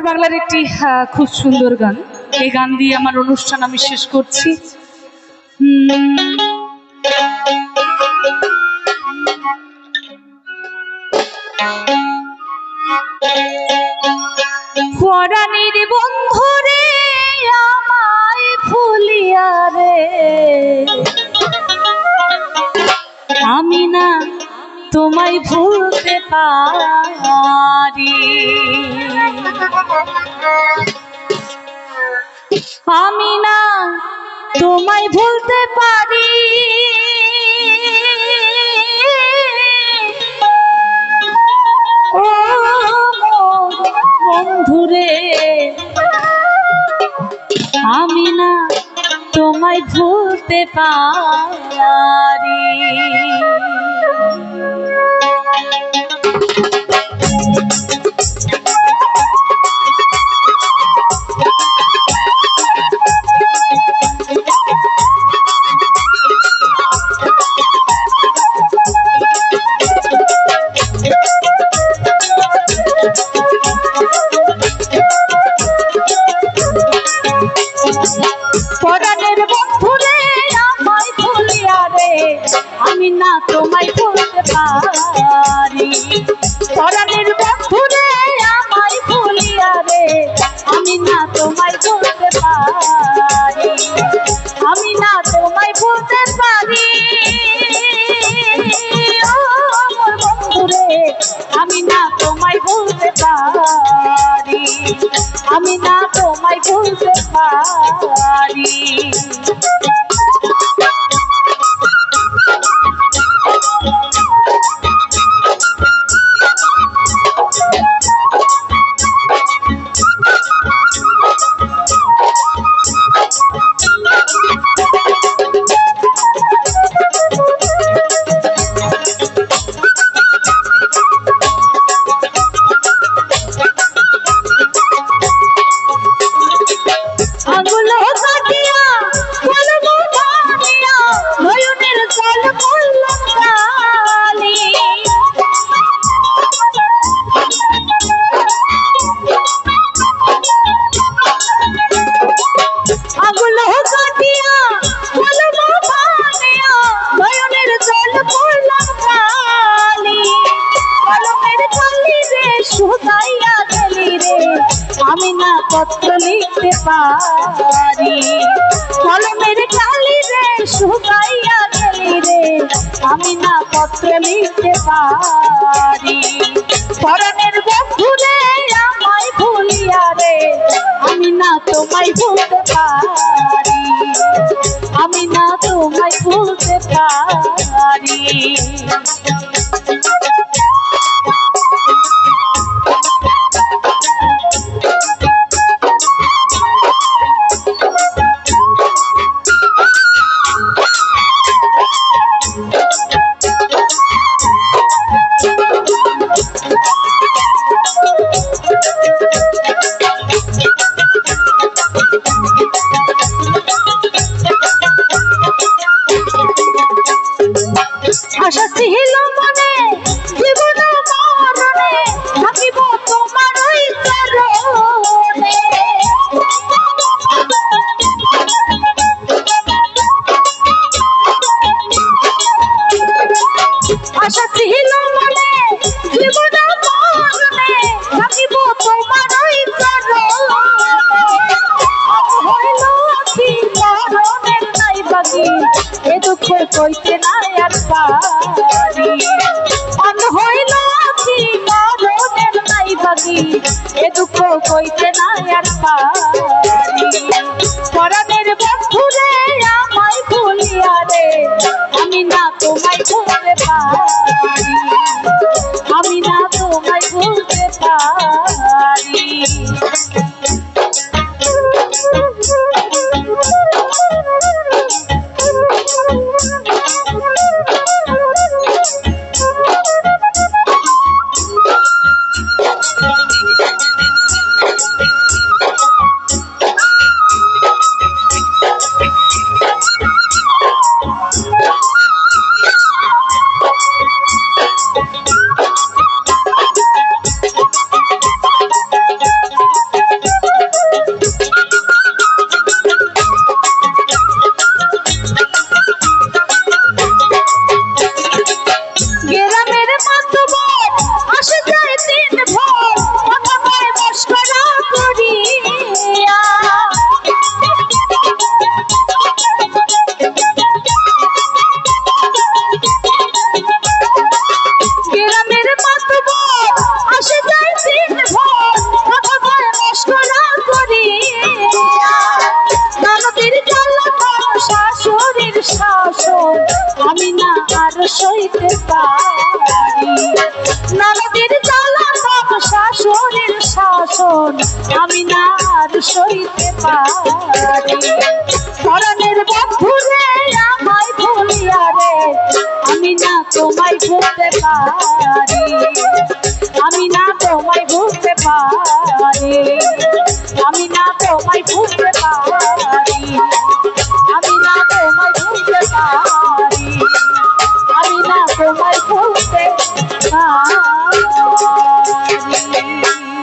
ওপার বাংলার একটি খুব সুন্দর গান। এই গান দিয়ে আমার অনুষ্ঠান আমি শেষ করছি। হুম, পরাণীর বন্ধুরে আমায় ভুলিয়া রে। আমি না তোমায় ভুলতে পারি। আমি না তোমায় ভুলতে পারি। ও বন্ধুরে, আমি না তোমায় ভুলতে পারি। পরাণের বন্ধুরে আমায় ভুলিয়া রে। আমি না তোমায় ভুলতে পারি। পরাণের বন্ধুরে আমায় ভুলিয়া রে, আমি না তোমায় ভুলতে পারি। আমি না তোমায় ভুলতে পারি। আমি না তোমায় ভুলতে পারি। আমি না তোমায় ভুলতে পারি। আমি না পত্র লিখতে পারি। কলমের কালি রে, শুকাইয়া গেলি রে। আমি না পত্র লিখতে পারি। পরনের বন্ধু রে আমায় ভুলিয়া রে। আমি না তোমায় ভুলতে পারি। আমি না তোমায় ভুলতে পারি। আশা ছিল মনে জীবন মরণে থাকিব তোমার ওই হইল কি মরণের নাই বাকি এ দুঃখ কইতে নাই আর পারি। অন হইল কি মরণের নাই বাকি এ দুঃখ কইতে নাই আর পারি। সইতে পারি। ননদের জ্বালা সব শাশুড়ির শাসন, আমি না আর সইতে পারি। ধরনের বন্ধুরে আমায় ভুলিয়া রে, আমি ভুলতে আমি না তোমায় ভুলতে পারি। আমি না তোমায় ভুল